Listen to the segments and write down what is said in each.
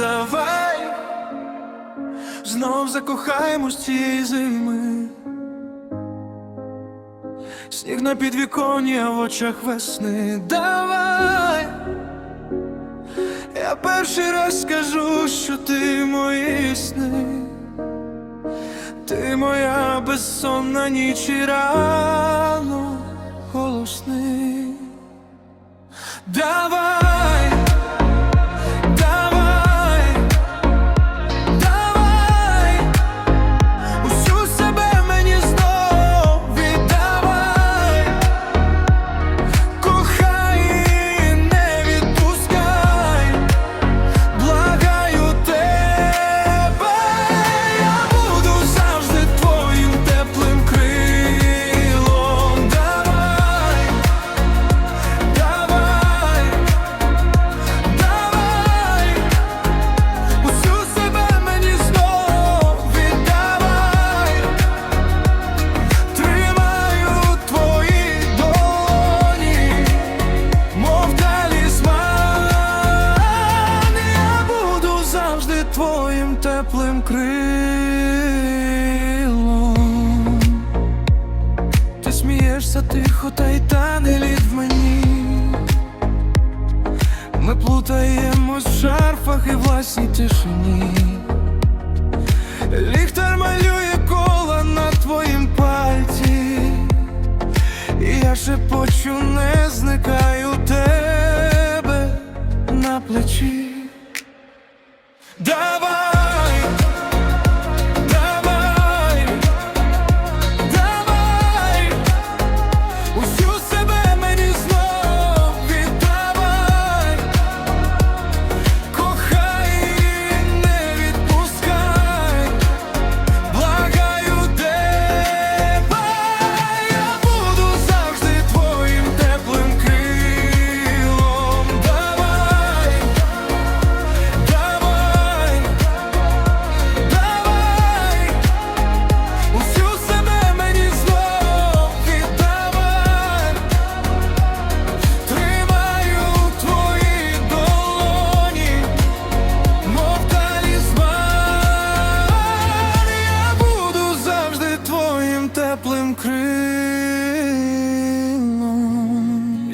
давай знов закохаємось цієї зими. Сніг на підвіконні, а в очах весни давай. Я перший раз скажу, що ти мої сни, ти моя безсонна ніч і рано голосний. Давай, смієшся тихо, та й тане лід в мені. Ми плутаємось в шарфах і власній тишині. Ліхтар малює кола на твоїм пальці, і я шепочу, не зникаю тебе на плечі.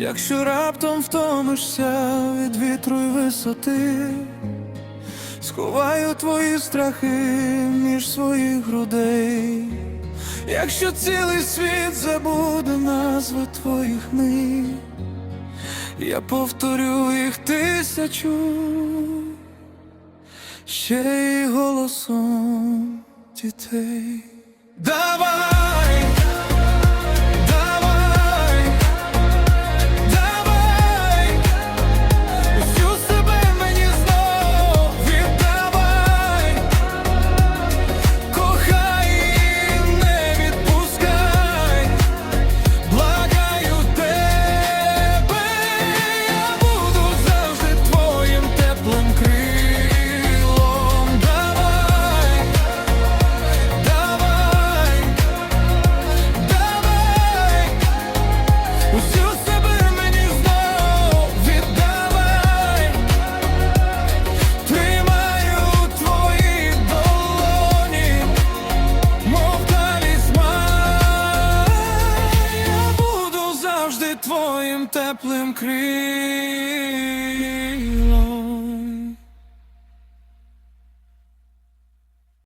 Якщо раптом втомишся від вітру й висоти. Сховаю твої страхи між своїх грудей. Якщо цілий світ забуде назви твоїх мить, я повторю їх тисячу, ще й голосом дітей. Давай, давай, теплим крилом.